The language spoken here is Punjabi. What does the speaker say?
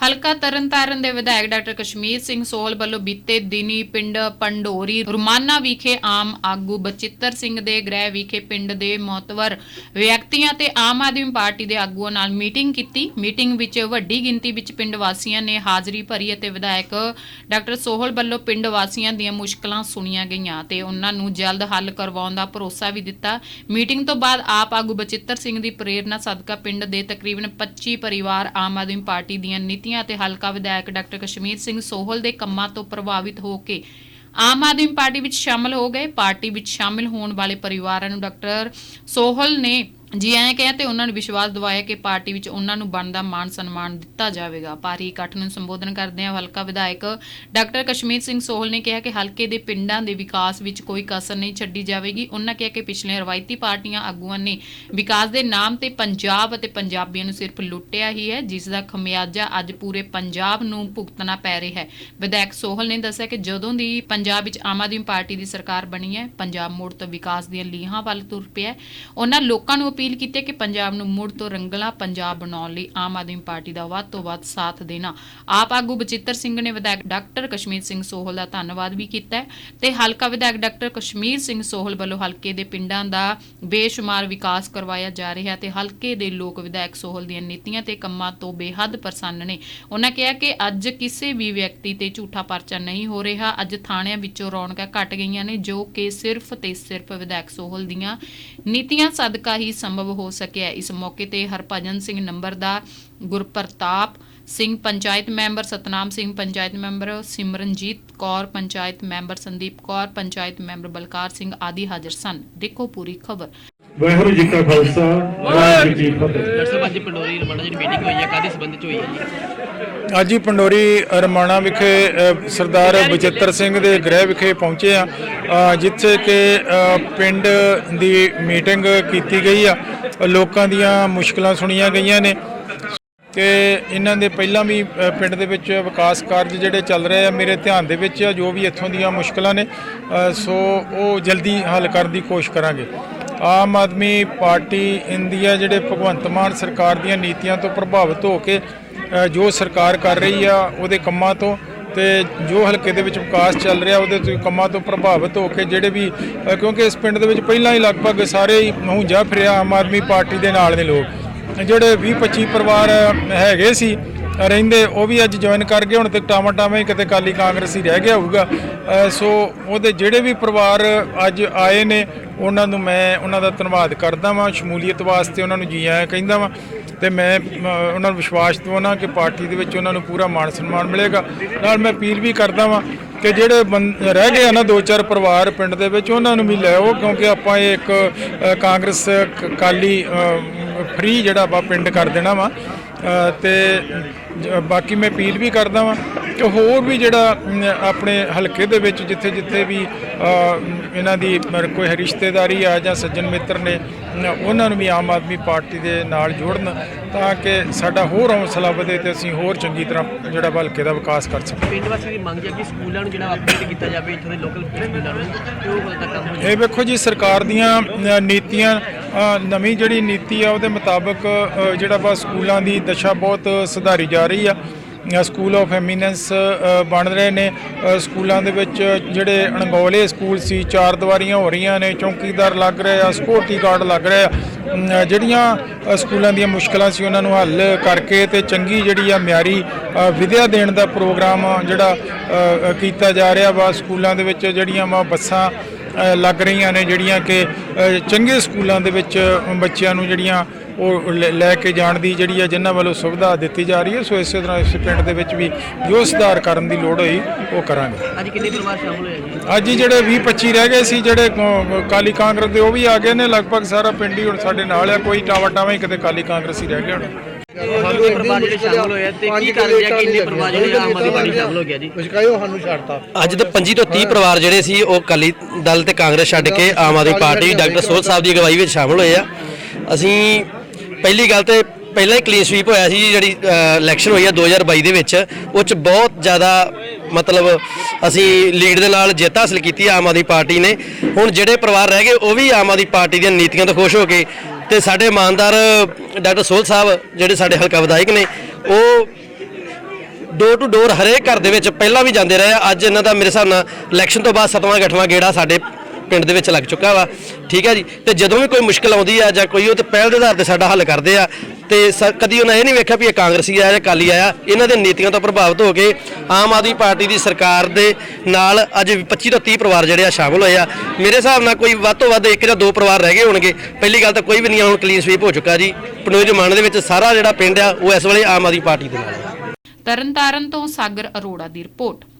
ਹਲਕਾ ਤਰਨਤਾਰਨ ਦੇ ਵਿਧਾਇਕ ਡਾਕਟਰ ਕਸ਼ਮੀਰ ਸਿੰਘ ਸੋਹਲ ਵੱਲੋਂ ਬੀਤੇ ਦਿਨੀ ਪਿੰਡ ਪੰਡੋਰੀ ਰੁਮਾਨਾ ਵਿਖੇ ਆਮ ਆਗੂ ਬਚਿੱਤਰ ਸਿੰਘ ਦੇ ਗ੍ਰਹਿ ਵਿਖੇ ਪਿੰਡ ਦੇ ਮੌਤਵਰ ਵਿਅਕਤੀਆਂ ਤੇ ਆਮ ਆਦਮੀ ਪਾਰਟੀ ਦੇ ਆਗੂਆਂ ਨਾਲ ਮੀਟਿੰਗ ਕੀਤੀ। ਮੀਟਿੰਗ ਵਿੱਚ ਵੱਡੀ ਗਿਣਤੀ ਵਿੱਚ ਪਿੰਡ ਵਾਸੀਆਂ ਨੇ ਹਾਜ਼ਰੀ ਭਰੀ ਅਤੇ ਵਿਧਾਇਕ ਡਾਕਟਰ ਸੋਹਲ ਵੱਲੋਂ ਪਿੰਡ ਵਾਸੀਆਂ ਦੀਆਂ ਮੁਸ਼ਕਲਾਂ ਸੁਣੀਆਂ ਗਈਆਂ ਤੇ ਉਹਨਾਂ ਨੂੰ ਜਲਦ ਹੱਲ ਕਰਵਾਉਣ ਦਾ ਭਰੋਸਾ ਵੀ ਦਿੱਤਾ। ਮੀਟਿੰਗ ਤੋਂ ਬਾਅਦ ਆਪ ਆਗੂ ਬਚਿੱਤਰ ਸਿੰਘ ਦੀ ਪ੍ਰੇਰਣਾ ਸਦਕਾ ਪਿੰਡ ਦੇ ਤਕਰੀਬਨ 25 ਪਰਿਵਾਰ ਆਮ ਆਦਮੀ ਪਾਰਟੀ ਦੀਆਂ ਨੀਤੀ ਨੀਤੀਆਂ ਅਤੇ ਹਲਕਾ ਵਿਧਾਇਕ ਡਾਕਟਰ ਕਸ਼ਮੀਰ ਸਿੰਘ ਸੋਹਲ ਦੇ ਕੰਮਾਂ ਤੋਂ ਪ੍ਰਭਾਵਿਤ ਹੋ ਕੇ ਆਮ ਆਦਮੀ ਪਾਰਟੀ ਵਿੱਚ ਸ਼ਾਮਲ ਹੋ ਗਏ। ਪਾਰਟੀ ਵਿੱਚ ਸ਼ਾਮਲ ਹੋਣ ਵਾਲੇ ਪਰਿਵਾਰਾਂ ਨੂੰ ਡਾਕਟਰ ਸੋਹਲ ਨੇ ਜੀ ਐਂ ਕਿਹਾ ਤੇ ਉਹਨਾਂ ਨੂੰ ਵਿਸ਼ਵਾਸ ਦਿਵਾਇਆ ਕਿ ਪਾਰਟੀ ਵਿੱਚ ਉਹਨਾਂ ਨੂੰ ਬਣਦਾ ਮਾਣ ਸਨਮਾਨ ਦਿੱਤਾ ਜਾਵੇਗਾ। ਭਾਰੀ ਇਕੱਠ ਨੂੰ ਸੰਬੋਧਨ ਕਰਦਿਆਂ ਹਲਕਾ ਵਿਧਾਇਕ ਡਾਕਟਰ ਕਸ਼ਮੀਰ ਸਿੰਘ ਸੋਹਲ ਨੇ ਕਿਹਾ ਕਿ ਹਲਕੇ ਦੇ ਪਿੰਡਾਂ ਦੇ ਵਿਕਾਸ ਵਿੱਚ ਕੋਈ ਕਸਰ ਨਹੀਂ ਛੱਡੀ ਜਾਵੇਗੀ। ਉਹਨਾਂ ਕਿਹਾ ਕਿ ਪਿਛਲੇ ਰਵਾਇਤੀ ਪਾਰਟੀਆਂ ਆਗੂਆਂ ਨੇ ਵਿਕਾਸ ਦੇ ਨਾਮ ਤੇ ਪੰਜਾਬ ਅਤੇ ਪੰਜਾਬੀਆਂ ਨੂੰ ਸਿਰਫ ਲੁੱਟਿਆ ਹੀ ਹੈ, ਜਿਸ ਦਾ ਖਮਿਆਜਾ ਅੱਜ ਪੂਰੇ ਪੰਜਾਬ ਨੂੰ ਭੁਗਤਣਾ ਪੈ ਰਿਹਾ ਹੈ। ਵਿਧਾਇਕ ਸੋਹਲ ਨੇ ਦੱਸਿਆ ਕਿ ਜਦੋਂ ਦੀ ਪੰਜਾਬ ਵਿੱਚ ਆਮ ਆਦਮੀ ਪਾਰਟੀ ਦੀ ਸਰਕਾਰ ਬਣੀ ਹੈ, ਪੰਜਾਬ ਮੁੜ ਤੋਂ ਵਿਕਾਸ ਦੀਆਂ ਲੀਹਾਂ ਵੱਲ ਤੁਰ ਪਿਆ ਉਹਨਾਂ ਲੋਕਾਂ ਨੂੰ ਅਪੀਲ ਕੀਤੀ ਹੈ ਕਿ ਪੰਜਾਬ ਨੂੰ ਮੁੜ ਤੋਂ ਰੰਗਲਾ ਪੰਜਾਬ ਬਣਾਉਣ ਲਈ ਆਮ ਆਦਮੀ ਪਾਰਟੀ ਦਾ ਵੱਧ ਤੋਂ ਵੱਧ ਸਾਥ ਦੇਣਾ। ਆਪ ਆਗੂ ਬਚਿੱਤਰ ਸਿੰਘ ਨੇ ਵਿਧਾਇਕ ਡਾਕਟਰ ਕਸ਼ਮੀਰ ਸਿੰਘ ਸੋਹਲ ਦਾ ਧੰਨਵਾਦ ਵੀ ਕੀਤਾ ਤੇ ਹਲਕਾ ਵਿਧਾਇਕ ਡਾਕਟਰ ਕਸ਼ਮੀਰ ਸਿੰਘ ਸੋਹਲ ਵੱਲੋਂ ਹਲਕੇ ਦੇ ਪਿੰਡਾਂ ਦਾ ਬੇਸ਼ੁਮਾਰ ਵਿਕਾਸ ਕਰਵਾਇਆ ਜਾ ਰਿਹਾ ਤੇ ਹਲਕੇ ਦੇ ਲੋਕ ਵਿਧਾਇਕ ਸੋਹਲ ਦੀਆਂ ਨੀਤੀਆਂ ਤੇ ਕੰਮਾਂ ਤੋਂ ਬੇਹੱਦ ਪ੍ਰਸੰਨ ਨੇ। ਉਹਨਾਂ ਕਿਹਾ ਕਿ ਅੱਜ ਕਿਸੇ ਵੀ ਵਿਅਕਤੀ ਤੇ ਝੂਠਾ ਪਰਚਾ ਨਹੀਂ ਹੋ ਰਿਹਾ। ਅੱਜ ਥਾਣਿਆਂ ਵਿੱਚੋਂ ਰੌਣਕਾਂ ਘਟ ਗਈਆਂ ਨੇ, ਜੋ ਕਿ ਸਿਰਫ ਤੇ ਸਿਰਫ ਵਿਧਾਇਕ ਸੋਹਲ ਦੀਆਂ ਨੀਤੀਆਂ ਸਦਕਾ ਹੀ ਸੰਭਵ ਹੋ ਸਕਿਆ ਹੈ। ਇਸ ਮੌਕੇ ਤੇ ਹਰਭਜਨ ਸਿੰਘ ਨੰਬਰਦਾਰ Gurpratap Singh panchayat member Satnam Singh panchayat member Simranjit Kaur panchayat member Sandeep Kaur panchayat member Balkar Singh ਆਦਿ ਹਾਜ਼ਰ ਸਨ। ਦੇਖੋ ਪੂਰੀ ਖਬਰ। ਵਾਹਿਗੁਰੂ ਜੀ ਕਾ ਖਾਲਸਾ ਵਾਹਿਗੁਰੂ ਜੀ ਕੀ ਫਤਿਹ। ਅੱਜ ਪੰਡੋਰੀ ਰਮਣਾ ਜਿਹੜੀ ਮੀਟਿੰਗ ਹੋਈ ਹੈ ਕਾਦੀ ਸੰਬੰਧ ਚ ਹੋਈ ਹੈ ਜੀ? ਅੱਜ ਹੀ ਪੰਡੋਰੀ ਰਮਾਣਾ ਵਿਖੇ ਸਰਦਾਰ ਬਚਿੱਤਰ ਸਿੰਘ ਦੇ ਗ੍ਰਹਿ ਵਿਖੇ ਪਹੁੰਚੇ ਆ ਜਿੱਥੇ ਕਿ ਪਿੰਡ ਦੀ ਮੀਟਿੰਗ ਕੀਤੀ ਗਈ ਆ। ਲੋਕਾਂ ਦੀਆਂ ਮੁਸ਼ਕਲਾਂ ਸੁਣੀਆਂ ਗਈਆਂ ਨੇ। ਤੇ ਇਹਨਾਂ ਦੇ ਪਹਿਲਾਂ ਵੀ ਪਿੰਡ ਦੇ ਵਿੱਚ ਵਿਕਾਸ ਕਾਰਜ ਜਿਹੜੇ ਚੱਲ ਰਹੇ ਆ, ਮੇਰੇ ਧਿਆਨ ਦੇ ਵਿੱਚ ਆ, ਜੋ ਵੀ ਇੱਥੋਂ ਦੀਆਂ ਮੁਸ਼ਕਲਾਂ ਨੇ ਸੋ ਉਹ ਜਲਦੀ ਹੱਲ ਕਰਨ ਦੀ ਕੋਸ਼ਿਸ਼ ਕਰਾਂਗੇ। ਆਮ ਆਦਮੀ ਪਾਰਟੀ ਇੰਡੀਆ ਜਿਹੜੇ ਭਗਵੰਤ ਮਾਨ ਸਰਕਾਰ ਦੀਆਂ ਨੀਤੀਆਂ ਤੋਂ ਪ੍ਰਭਾਵਿਤ ਹੋ ਕੇ ਜੋ ਸਰਕਾਰ ਕਰ ਰਹੀ ਆ ਉਹਦੇ ਕੰਮਾਂ ਤੋਂ ਤੇ ਜੋ ਹਲਕੇ ਦੇ ਵਿੱਚ ਵਿਕਾਸ ਚੱਲ ਰਿਹਾ ਉਹਦੇ ਤੋਂ ਕੰਮਾਂ ਤੋਂ ਪ੍ਰਭਾਵਿਤ ਹੋ ਕੇ ਜਿਹੜੇ ਵੀ ਕਿਉਂਕਿ ਇਸ ਪਿੰਡ ਦੇ ਵਿੱਚ ਪਹਿਲਾਂ ਹੀ ਲਗਭਗ ਸਾਰੇ ਹੀ ਮਹੂੰਜਾ ਫਿਰਿਆ ਆਮ ਆਦਮੀ ਪਾਰਟੀ ਦੇ ਨਾਲ ਦੇ ਲੋਕ। ਜਿਹੜੇ 20 25 ਪਰਿਵਾਰ ਹੈਗੇ ਸੀ, ਰਹਿੰਦੇ, ਉਹ ਵੀ ਅੱਜ ਜੁਆਇਨ ਕਰ ਗਏ, ਹੁਣ ਤੇ ਟਾਵਾਂ ਟਾਵਾਂ ਹੀ ਕਿਤੇ ਕਾਲੀ ਕਾਂਗਰਸੀ ਰਹਿ ਗਿਆ ਹੋਊਗਾ। ਸੋ ਉਹਦੇ ਜਿਹੜੇ ਵੀ ਪਰਿਵਾਰ ਅੱਜ ਆਏ ਨੇ, ਉਹਨਾਂ ਨੂੰ ਮੈਂ ਉਹਨਾਂ ਦਾ ਧੰਨਵਾਦ ਕਰਦਾ ਵਾਂ, ਸ਼ਮੂਲੀਅਤ ਵਾਸਤੇ ਉਹਨਾਂ ਨੂੰ ਜੀ ਆਇਆਂ ਕਹਿੰਦਾ ਵਾਂ। ਤੇ ਮੈਂ ਉਹਨਾਂ ਨੂੰ ਵਿਸ਼ਵਾਸ ਦਿਵਾਉਣਾ ਕਿ ਪਾਰਟੀ ਦੇ ਵਿੱਚ ਉਹਨਾਂ ਨੂੰ ਪੂਰਾ ਮਾਣ ਸਨਮਾਨ ਮਿਲੇਗਾ। ਨਾਲ ਮੈਂ ਅਪੀਲ ਵੀ ਕਰਦਾ ਵਾਂ ਕਿ ਜਿਹੜੇ ਬੰ- ਰਹਿ ਗਏ ਆ ਨਾ ਦੋ ਚਾਰ ਪਰਿਵਾਰ ਪਿੰਡ ਦੇ ਵਿੱਚ ਉਹਨਾਂ ਨੂੰ ਵੀ ਲਿਆਓ ਕਿਉਂਕਿ ਆਪਾਂ ਇਹ ਇੱਕ ਕਾਂਗਰਸ ਕ- ਕਾਲੀ ਫ੍ਰੀ ਜਿਹੜਾ ਵਾ ਪਿੰਡ ਕਰ ਦੇਣਾ ਵਾ। ਅ, ਤੇ ਬਾਕੀ ਮੈਂ ਅਪੀਲ ਵੀ ਕਰਦਾ ਵਾਂ ਕਿ ਹੋਰ ਵੀ ਜਿਹੜਾ ਆਪਣੇ ਹਲਕੇ ਦੇ ਵਿੱਚ ਜਿੱਥੇ ਜਿੱਥੇ ਵੀ ਇਹਨਾਂ ਦੀ ਕੋਈ ਰਿਸ਼ਤੇਦਾਰੀ ਆ ਜਾਂ ਸੱਜਣ ਮਿੱਤਰ ਨੇ ਉਹਨਾਂ ਨੂੰ ਵੀ ਆਮ ਆਦਮੀ ਪਾਰਟੀ ਦੇ ਨਾਲ ਜੋੜਨ ਤਾਂ ਕਿ ਸਾਡਾ ਹੋਰ ਹੌਸਲਾ ਵਧੇ ਤੇ ਅਸੀਂ ਹੋਰ ਚੰਗੀ ਤਰ੍ਹਾਂ ਜਿਹੜਾ ਹਲਕੇ ਦਾ ਵਿਕਾਸ ਕਰ ਸਕੀਏ। ਪਿੰਡ ਵਾਸੀ ਦੀ ਮੰਗ ਹੈ ਕਿ ਸਕੂਲਾਂ ਨੂੰ ਜਿਹੜਾ ਅਪਡੇਟ ਕੀਤਾ ਜਾਵੇ ਇੱਥੋਂ ਦੇ ਲੋਕਲ ਸਕੂਲਾਂ ਨੂੰ ਉਹ ਤੱਕ ਕੰਮ ਇਹ ਵੇਖੋ ਜੀ ਸਰਕਾਰ ਦੀਆਂ ਨੀਤੀਆਂ ਨਵੀਂ ਜਿਹੜੀ ਨੀਤੀ ਆ ਉਹਦੇ ਮੁਤਾਬਕ ਜਿਹੜਾ ਵਾ ਸਕੂਲਾਂ ਦੀ ਦਸ਼ਾ ਬਹੁਤ ਸੁਧਾਰੀ ਜਾ ਰਹੀ ਆ। ਸਕੂਲ ਆਫ ਐਮੀਨੈਂਸ ਬਣ ਰਹੇ ਨੇ। ਸਕੂਲਾਂ ਦੇ ਵਿੱਚ ਜਿਹੜੇ ਅਣਗੌਲੇ ਸਕੂਲ ਸੀ ਚਾਰ ਦੀਵਾਰੀਆਂ ਹੋ ਰਹੀਆਂ ਨੇ ਚੌਕੀਦਾਰ ਲੱਗ ਰਹੇ ਆ ਸਿਕਿਉਰਿਟੀ ਗਾਰਡ ਲੱਗ ਰਹੇ ਆ। ਜਿਹੜੀਆਂ ਸਕੂਲਾਂ ਦੀਆਂ ਮੁਸ਼ਕਲਾਂ ਸੀ ਉਹਨਾਂ ਨੂੰ ਹੱਲ ਕਰਕੇ ਤੇ ਚੰਗੀ ਜਿਹੜੀ ਆ ਮਿਆਰੀ ਅ, ਵਿਦਿਆ ਦੇਣ ਦਾ ਪ੍ਰੋਗਰਾਮ ਜਿਹੜਾ ਕੀਤਾ ਜਾ ਰਿਹਾ ਵਾ। ਸਕੂਲਾਂ ਦੇ ਵਿੱਚ ਜਿਹੜੀਆਂ ਵਾ ਬੱਸਾਂ ਲੱਗ ਰਹੀਆਂ ਨੇ ਜਿਹੜੀਆਂ ਕਿ ਚੰਗੇ ਸਕੂਲਾਂ ਦੇ ਵਿੱਚ ਬੱਚਿਆਂ ਨੂੰ ਜਿਹੜੀਆਂ ਉਹ ਲੈ- ਕੇ ਜਾਣ ਦੀ ਜਿਹੜੀ ਹੈ ਜਿਨ੍ਹਾਂ ਵੱਲੋਂ ਸੁਵਿਧਾ ਦਿੱਤੀ ਜਾ ਰਹੀ ਹੈ ਸੋ ਇਸੇ ਤਰ੍ਹਾਂ ਇਸ ਪਿੰਡ ਦੇ ਵਿੱਚ ਵੀ ਜੋ ਸੁਧਾਰ ਕਰਨ ਦੀ ਲੋੜ ਹੋਈ ਉਹ ਕਰਾਂਗੇ। ਅੱਜ ਕਿੰਨੇ ਪਰਿਵਾਰ ਸ਼ਾਮਲ ਹੋਏ ਆ ਜੀ? ਅੱਜ ਹੀ ਜਿਹੜੇ 20 25 ਰਹਿ ਗਏ ਸੀ ਜਿਹੜੇ ਕਾਲੀ ਕਾਂਗਰਸ ਦੇ ਉਹ ਵੀ ਆ ਗਏ ਨੇ ਲਗਭਗ ਸਾਰਾ ਪਿੰਡ ਹੀ ਹੁਣ ਸਾਡੇ ਨਾਲ ਆ ਕੋਈ ਟਾਵਾ ਟਾਵਾ ਹੀ ਕਿਤੇ ਕਾਲੀ ਕਾਂਗਰਸੀ ਰਹਿ ਗਿਆ ਹੁਣ। ਕਿੰਨੇ ਪਰਿਵਾਰ ਜਿਹੜੇ ਸ਼ਾਮਲ ਹੋਏ ਆ ਤੇ ਕੀ ਕਰ ਰਿਹਾ ਕਿ ਇੰਨੇ ਪਰਿਵਾਰ ਜਿਹੜੇ ਆਮ ਆਦਮੀ ਪਾਰਟੀ ਸ਼ਾਮਲ ਹੋ ਗਿਆ ਜੀ? ਅੱਜ ਦੇ 25 ਤੋਂ 30 ਪਰਿਵਾਰ ਜਿਹੜੇ ਸੀ ਉਹ ਅਕਾਲੀ ਦਲ ਤੇ ਕਾਂਗਰਸ ਛੱਡ ਕੇ ਆਮ ਆਦਮੀ ਪਾਰਟੀ ਡਾਕਟਰ ਸੋਹਲ ਸਾਹਿਬ ਦੀ ਅਗਵਾਈ ਵਿੱਚ ਸ਼ਾਮਲ ਹੋਏ ਆ। ਅਸੀਂ ਪਹਿਲੀ ਗੱਲ ਤੇ ਪਹਿਲਾਂ ਹੀ ਕਲੀਨ ਸਵੀਪ ਹੋਇਆ ਸੀ ਜਿਹੜੀ ਇਲੈਕਸ਼ਨ ਹੋਈ ਆ 2022 ਦੇ ਵਿੱਚ ਉਹ ਚ ਬਹੁਤ ਜ਼ਿਆਦਾ ਮਤਲਬ ਅਸੀਂ ਲੀਡ ਦੇ ਨਾਲ ਜਿੱਤ ਹਾਸਲ ਕੀਤੀ ਆ ਆਮ ਆਦਮੀ ਪਾਰਟੀ ਨੇ। ਹੁਣ ਜਿਹੜੇ ਪਰਿਵਾਰ ਰਹਿ ਗਏ ਉਹ ਵੀ ਆਮ ਆਦਮੀ ਪਾਰਟੀ ਦੀਆਂ ਨੀਤੀਆਂ ਤੋਂ ਖੁਸ਼ ਹੋ ਕੇ ਤੇ ਸਾਡੇ ਇਮਾਨਦਾਰ ਡਾਕਟਰ ਸੋਹਲ ਸਾਹਿਬ, ਜਿਹੜੇ ਸਾਡੇ ਹਲਕਾ ਵਿਧਾਇਕ ਨੇ, ਉਹ ਡੋਰ ਟੂ ਡੋਰ ਹਰੇਕ ਘਰ ਦੇ ਵਿੱਚ ਪਹਿਲਾਂ ਵੀ ਜਾਂਦੇ ਰਹੇ ਆ। ਅੱਜ ਇਹਨਾਂ ਦਾ ਮੇਰੇ ਹਿਸਾਬ ਨਾਲ ਇਲੈਕਸ਼ਨ ਤੋਂ ਬਾਅਦ ਸਤਵਾਂ ਗਠਵਾਂ ਗੇੜਾ ਸਾਡੇ ਪਿੰਡ ਦੇ ਵਿੱਚ ਲੱਗ ਚੁੱਕਾ ਵਾ। ਠੀਕ ਹੈ ਜੀ? ਤੇ ਜਦੋਂ ਵੀ ਕੋਈ ਮੁਸ਼ਕਲ ਆਉਂਦੀ ਆ ਜਾਂ ਕੋਈ ਉਹ ਤੇ ਪਹਿਲ ਦੇ ਆਧਾਰ ਤੇ ਸਾਡਾ ਹੱਲ ਕਰਦੇ ਆ, ਤੇ ਕਦੀ ਉਹਨਾਂ ਇਹ ਨਹੀਂ ਵੇਖਿਆ ਵੀ ਇਹ ਕਾਂਗਰਸੀ ਆਇਆ ਜਾਂ ਕਾਲੀ ਆਇਆ। ਇਹਨਾਂ ਦੇ ਨੀਤੀਆਂ ਤੋਂ ਪ੍ਰਭਾਵਿਤ ਹੋ ਕੇ ਆਮ ਆਦਮੀ ਪਾਰਟੀ ਦੀ ਸਰਕਾਰ ਦੇ ਨਾਲ ਅੱਜ 25 ਤੋਂ 30 ਪਰਿਵਾਰ ਜਿਹੜੇ ਆ ਸ਼ਾਮਲ ਹੋਏ ਆ। ਮੇਰੇ ਹਿਸਾਬ ਨਾਲ ਕੋਈ ਵੱਧ ਤੋਂ ਵੱਧ ਇੱਕ ਜਾਂ ਦੋ ਪਰਿਵਾਰ ਰਹਿ ਗਏ ਹੋਣਗੇ। ਪਹਿਲੀ ਗੱਲ ਤਾਂ ਕੋਈ ਵੀ ਨਹੀਂ ਹੁਣ ਕਲੀਨ ਸਵੀਪ ਹੋ ਚੁੱਕਾ ਜੀ। ਪਨੋਜ ਮਾਨ ਦੇ ਵਿੱਚ ਸਾਰਾ ਜਿਹੜਾ ਪਿੰਡ ਆ, ਉਹ ਇਸ ਵੇਲੇ ਆਮ ਆਦਮੀ ਪਾਰਟੀ ਦੇ ਨਾਲ ਹੈ ਤਰਨਤਾਰਨ ਤੋਂ ਸਾਗਰ ਅਰੋੜਾ ਦੀ ਰਿਪੋਰਟ।